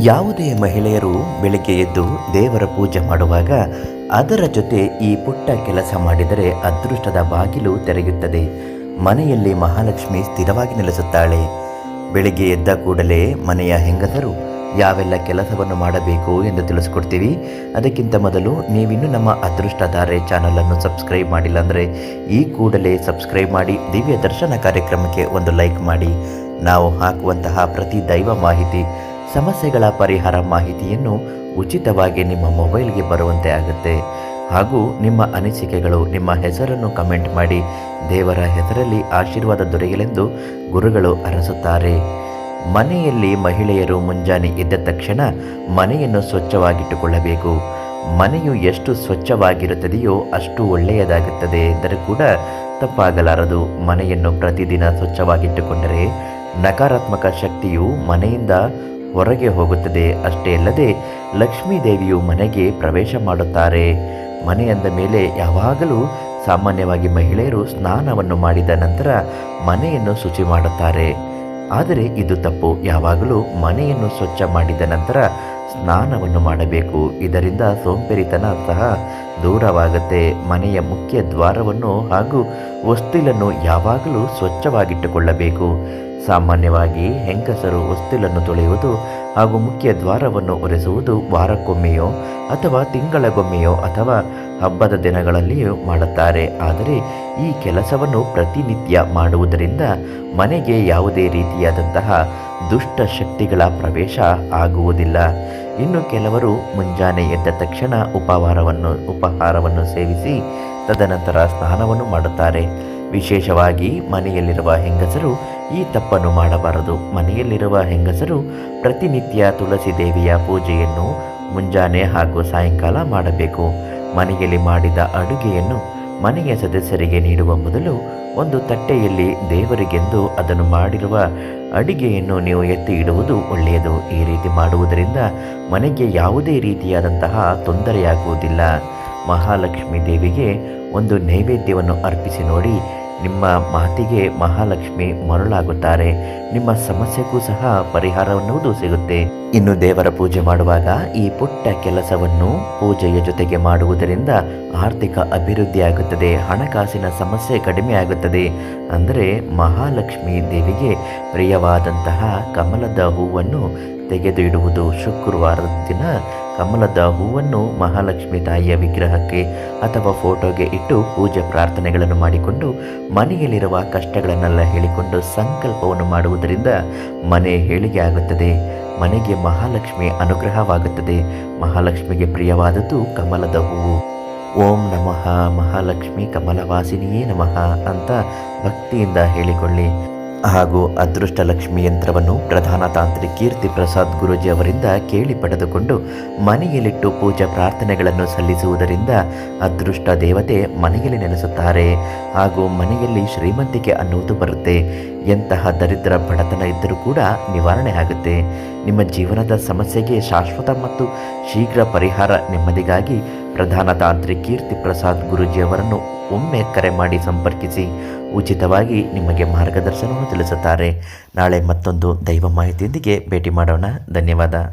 ಯಾವುದೇ ಮಹಿಳೆಯರು ಬೆಳಗ್ಗೆ ಎದ್ದು ದೇವರ ಪೂಜೆ ಮಾಡುವಾಗ ಅದರ ಜೊತೆ ಈ ಪುಟ್ಟ ಕೆಲಸ ಮಾಡಿದರೆ ಅದೃಷ್ಟದ ಬಾಗಿಲು ತೆರೆಯುತ್ತದೆ. ಮನೆಯಲ್ಲಿ ಮಹಾಲಕ್ಷ್ಮಿ ಸ್ಥಿರವಾಗಿ ನೆಲೆಸುತ್ತಾಳೆ. ಬೆಳಿಗ್ಗೆ ಎದ್ದ ಕೂಡಲೇ ಮನೆಯ ಹೆಂಗಸರು, ಯಾವೆಲ್ಲ ಕೆಲಸವನ್ನು ಮಾಡಬೇಕು ಎಂದು ತಿಳಿಸ್ಕೊಡ್ತೀವಿ? ಅದಕ್ಕಿಂತ ಮೊದಲು ನೀವಿನ್ನೂ ನಮ್ಮ ಅದೃಷ್ಟಧಾರೆ ಚಾನಲನ್ನು ಸಬ್ಸ್ಕ್ರೈಬ್ ಮಾಡಿಲ್ಲ ಅಂದರೆ ಈ ಕೂಡಲೇ ಸಬ್ಸ್ಕ್ರೈಬ್ ಮಾಡಿ ದಿವ್ಯ ದರ್ಶನ ಕಾರ್ಯಕ್ರಮಕ್ಕೆ ಒಂದು ಲೈಕ್ ಮಾಡಿ. ನಾವು ಹಾಕುವಂತಹ ಪ್ರತಿ ದೈವ ಮಾಹಿತಿ ಸಮಸ್ಯೆಗಳ ಪರಿಹಾರ ಮಾಹಿತಿಯನ್ನು ಉಚಿತವಾಗಿ ನಿಮ್ಮ ಮೊಬೈಲ್ಗೆ ಬರುವಂತೆ ಆಗುತ್ತೆ. ಹಾಗೂ ನಿಮ್ಮ ಅನಿಸಿಕೆಗಳು, ನಿಮ್ಮ ಹೆಸರನ್ನು ಕಮೆಂಟ್ ಮಾಡಿ. ದೇವರ ಹೆಸರಲ್ಲಿ ಆಶೀರ್ವಾದ ದೊರೆಯಲೆಂದು ಗುರುಗಳು ಅರಸುತ್ತಾರೆ. ಮನೆಯಲ್ಲಿ ಮಹಿಳೆಯರು ಮುಂಜಾನೆ ಎದ್ದ ತಕ್ಷಣ ಮನೆಯನ್ನು ಸ್ವಚ್ಛವಾಗಿಟ್ಟುಕೊಳ್ಳಬೇಕು. ಮನೆಯು ಎಷ್ಟು ಸ್ವಚ್ಛವಾಗಿರುತ್ತದೆಯೋ ಅಷ್ಟು ಒಳ್ಳೆಯದಾಗುತ್ತದೆ ಎಂದರೆ ಕೂಡ ತಪ್ಪಾಗಲಾರದು. ಮನೆಯನ್ನು ಪ್ರತಿದಿನ ಸ್ವಚ್ಛವಾಗಿಟ್ಟುಕೊಂಡರೆ ನಕಾರಾತ್ಮಕ ಶಕ್ತಿಯು ಮನೆಯಿಂದ ಹೊರಗೆ ಹೋಗುತ್ತದೆ. ಅಷ್ಟೇ ಅಲ್ಲದೆ ಲಕ್ಷ್ಮೀ ದೇವಿಯು ಮನೆಗೆ ಪ್ರವೇಶ ಮಾಡುತ್ತಾರೆ. ಮನೆಯಂದ ಮೇಲೆ ಯಾವಾಗಲೂ ಸಾಮಾನ್ಯವಾಗಿ ಮಹಿಳೆಯರು ಸ್ನಾನವನ್ನು ಮಾಡಿದ ನಂತರ ಮನೆಯನ್ನು ಶುಚಿ ಮಾಡುತ್ತಾರೆ. ಆದರೆ ಇದು ತಪ್ಪು. ಯಾವಾಗಲೂ ಮನೆಯನ್ನು ಸ್ವಚ್ಛ ಮಾಡಿದ ನಂತರ ಸ್ನಾನವನ್ನು ಮಾಡಬೇಕು. ಇದರಿಂದ ಸೋಂಪೇರಿತನ ಸಹ ದೂರವಾಗುತ್ತೆ. ಮನೆಯ ಮುಖ್ಯ ದ್ವಾರವನ್ನು ಹಾಗೂ ಹೊಸ್ತಿಲನ್ನು ಯಾವಾಗಲೂ ಸ್ವಚ್ಛವಾಗಿಟ್ಟುಕೊಳ್ಳಬೇಕು. ಸಾಮಾನ್ಯವಾಗಿ ಹೆಂಗಸರು ಹೊಸ್ತಿಲನ್ನು ತೊಳೆಯುವುದು ಹಾಗೂ ಮುಖ್ಯ ದ್ವಾರವನ್ನು ಒರೆಸುವುದು ವಾರಕ್ಕೊಮ್ಮೆಯೋ ಅಥವಾ ತಿಂಗಳಗೊಮ್ಮೆಯೋ ಅಥವಾ ಹಬ್ಬದ ದಿನಗಳಲ್ಲಿಯೂ ಮಾಡುತ್ತಾರೆ. ಆದರೆ ಈ ಕೆಲಸವನ್ನು ಪ್ರತಿನಿತ್ಯ ಮಾಡುವುದರಿಂದ ಮನೆಗೆ ಯಾವುದೇ ರೀತಿಯಾದಂತಹ ದುಷ್ಟ ಶಕ್ತಿಗಳ ಪ್ರವೇಶ ಆಗುವುದಿಲ್ಲ. ಇನ್ನು ಕೆಲವರು ಮುಂಜಾನೆ ಎದ್ದ ತಕ್ಷಣ ಉಪಹಾರವನ್ನು ಉಪಹಾರವನ್ನು ಸೇವಿಸಿ ತದನಂತರ ಸ್ನಾನವನ್ನು ಮಾಡುತ್ತಾರೆ. ವಿಶೇಷವಾಗಿ ಮನೆಯಲ್ಲಿರುವ ಹೆಂಗಸರು ಈ ತಪ್ಪನ್ನು ಮಾಡಬಾರದು. ಮನೆಯಲ್ಲಿರುವ ಹೆಂಗಸರು ಪ್ರತಿನಿತ್ಯ ತುಳಸಿ ದೇವಿಯ ಪೂಜೆಯನ್ನು ಮುಂಜಾನೆ ಹಾಗೂ ಸಾಯಂಕಾಲ ಮಾಡಬೇಕು. ಮನೆಯಲ್ಲಿ ಮಾಡಿದ ಅಡುಗೆಯನ್ನು ಮನೆಯ ಸದಸ್ಯರಿಗೆ ನೀಡುವ ಮೊದಲು ಒಂದು ತಟ್ಟೆಯಲ್ಲಿ ದೇವರಿಗೆಂದು ಅದನ್ನು ಮಾಡಿರುವ ಅಡಿಗೆಯನ್ನು ನೀವು ಎತ್ತಿ ಇಡುವುದು ಒಳ್ಳೆಯದು. ಈ ರೀತಿ ಮಾಡುವುದರಿಂದ ಮನೆಗೆ ಯಾವುದೇ ರೀತಿಯಾದಂತಹ ತೊಂದರೆಯಾಗುವುದಿಲ್ಲ. ಮಹಾಲಕ್ಷ್ಮಿ ದೇವಿಗೆ ಒಂದು ನೈವೇದ್ಯವನ್ನು ಅರ್ಪಿಸಿ ನೋಡಿ ನಿಮ್ಮ ಮಾತಿಗೆ ಮಹಾಲಕ್ಷ್ಮಿ ಮರುಳಾಗುತ್ತಾರೆ. ನಿಮ್ಮ ಸಮಸ್ಯೆಗೂ ಸಹ ಪರಿಹಾರವನ್ನುವುದು ಸಿಗುತ್ತೆ. ಇನ್ನು ದೇವರ ಪೂಜೆ ಮಾಡುವಾಗ ಈ ಪುಟ್ಟ ಕೆಲಸವನ್ನು ಪೂಜೆಯ ಜೊತೆಗೆ ಮಾಡುವುದರಿಂದ ಆರ್ಥಿಕ ಅಭಿವೃದ್ಧಿಯಾಗುತ್ತದೆ ಹಣಕಾಸಿನ ಸಮಸ್ಯೆ ಕಡಿಮೆ ಆಗುತ್ತದೆ. ಅಂದರೆ ಮಹಾಲಕ್ಷ್ಮಿ ದೇವಿಗೆ ಪ್ರಿಯವಾದಂತಹ ಕಮಲದ ಹೂವನ್ನು ತೆಗೆದು ಇಡುವುದು ಶುಕ್ರವಾರದ ದಿನ ಕಮಲದ ಹೂವನ್ನು ಮಹಾಲಕ್ಷ್ಮಿ ತಾಯಿಯ ವಿಗ್ರಹಕ್ಕೆ ಅಥವಾ ಫೋಟೋಗೆ ಇಟ್ಟು ಪೂಜೆ ಪ್ರಾರ್ಥನೆಗಳನ್ನು ಮಾಡಿಕೊಂಡು ಮನೆಯಲ್ಲಿರುವ ಕಷ್ಟಗಳನ್ನೆಲ್ಲ ಹೇಳಿಕೊಂಡು ಸಂಕಲ್ಪವನ್ನು ಮಾಡುವುದರಿಂದ ಮನೆ ಹೇಳಿಗೆ ಆಗುತ್ತದೆ. ಮನೆಗೆ ಮಹಾಲಕ್ಷ್ಮಿ ಅನುಗ್ರಹವಾಗುತ್ತದೆ. ಮಹಾಲಕ್ಷ್ಮಿಗೆ ಪ್ರಿಯವಾದದ್ದು ಕಮಲದ ಹೂವು. ಓಂ ನಮಃ ಮಹಾಲಕ್ಷ್ಮಿ ಕಮಲವಾಸಿನಿಯೇ ನಮಃ ಅಂತ ಭಕ್ತಿಯಿಂದ ಹೇಳಿಕೊಳ್ಳಿ. ಹಾಗೂ ಅದೃಷ್ಟ ಲಕ್ಷ್ಮಿ ಯಂತ್ರವನ್ನು ಪ್ರಧಾನ ತಾಂತ್ರಿ ಕೀರ್ತಿ ಪ್ರಸಾದ್ ಗುರುಜಿ ಅವರಿಂದ ಕೇಳಿ ಪಡೆದುಕೊಂಡು ಮನೆಯಲ್ಲಿಟ್ಟು ಪೂಜಾ ಪ್ರಾರ್ಥನೆಗಳನ್ನು ಸಲ್ಲಿಸುವುದರಿಂದ ಅದೃಷ್ಟ ದೇವತೆ ಮನೆಯಲ್ಲಿ ನೆಲೆಸುತ್ತಾರೆ ಹಾಗೂ ಮನೆಯಲ್ಲಿ ಶ್ರೀಮಂತಿಕೆ ಅನ್ನುವುದು ಬರುತ್ತೆ. ಎಂತಹ ದರಿದ್ರ ಬಡತನ ಇದ್ದರೂ ಕೂಡ ನಿವಾರಣೆ ಆಗುತ್ತೆ. ನಿಮ್ಮ ಜೀವನದ ಸಮಸ್ಯೆಗೆ ಶಾಶ್ವತ ಮತ್ತು ಶೀಘ್ರ ಪರಿಹಾರ ನೆಮ್ಮದಿಗಾಗಿ ಪ್ರಧಾನ ತಾಂತ್ರಿ ಕೀರ್ತಿ ಪ್ರಸಾದ್ ಗುರುಜಿ ಅವರನ್ನು ಒಮ್ಮೆ ಕರೆ ಮಾಡಿ ಸಂಪರ್ಕಿಸಿ, ಉಚಿತವಾಗಿ ನಿಮಗೆ ಮಾರ್ಗದರ್ಶನವನ್ನು ತಿಳಿಸುತ್ತಾರೆ. ನಾಳೆ ಮತ್ತೊಂದು ದೈವ ಮಾಹಿತಿಯೊಂದಿಗೆ ಭೇಟಿ ಮಾಡೋಣ. ಧನ್ಯವಾದ.